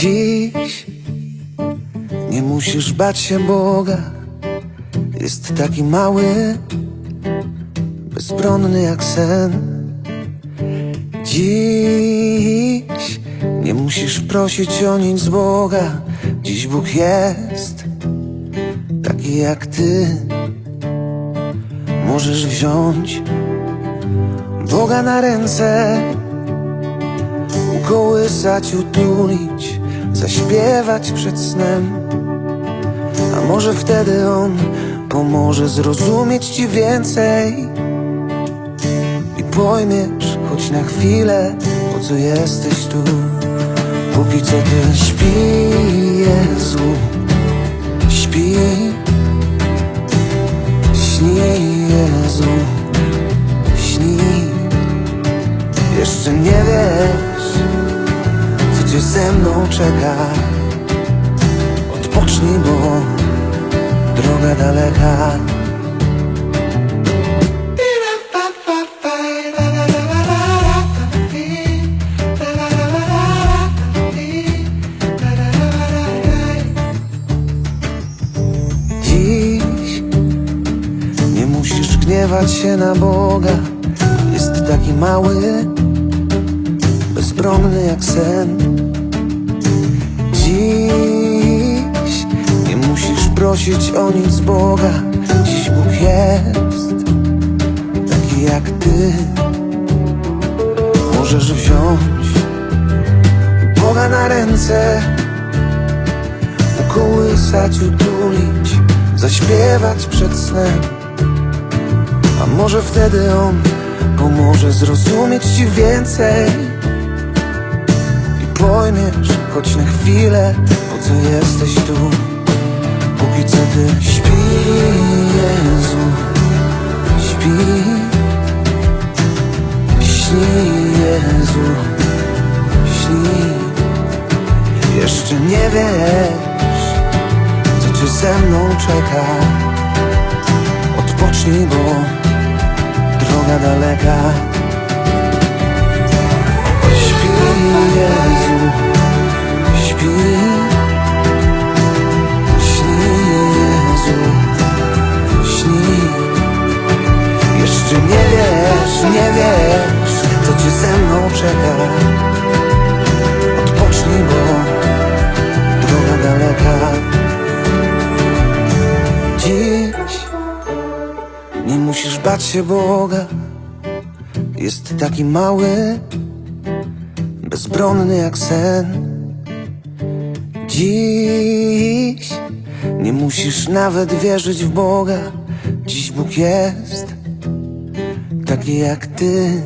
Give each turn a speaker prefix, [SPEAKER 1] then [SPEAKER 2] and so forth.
[SPEAKER 1] Dziś nie musisz bać się Boga. Jest taki mały, bezbronny jak sen. Dziś nie musisz prosić o nic z Boga. Dziś Bóg jest taki jak ty. Możesz wziąć Boga na ręce, ukołysać, utulić, zaśpiewać przed snem. A może wtedy On pomoże zrozumieć Ci więcej i pojmiesz choć na chwilę, po co jesteś tu. Póki co Ty śpi, Jezu, śpi, śni, Jezu, śni. Jeszcze nie wiesz, Cię ze mną czeka. Odpocznij, bo droga daleka. Dziś nie musisz gniewać się na Boga. Jest taki mały, bezbronny jak sen. prosić o nic Boga. Dziś Bóg jest taki jak ty. Możesz wziąć Boga na ręce, ukołysać, utulić, zaśpiewać przed snem. A może wtedy On pomoże zrozumieć Ci więcej i pojmiesz choć na chwilę, po co jesteś tu. Póki co Ty śpi, Jezu, śpi, śni, Jezu, śni. Jeszcze nie wiesz, co Cię ze mną czeka. Odpocznij, bo droga daleka. Nie wiesz, co cię ze mną czeka. Odpocznij, bo droga daleka. Dziś nie musisz bać się Boga. Jest taki mały, bezbronny jak sen. Dziś nie musisz nawet wierzyć w Boga. Dziś Bóg jest taki jak ty.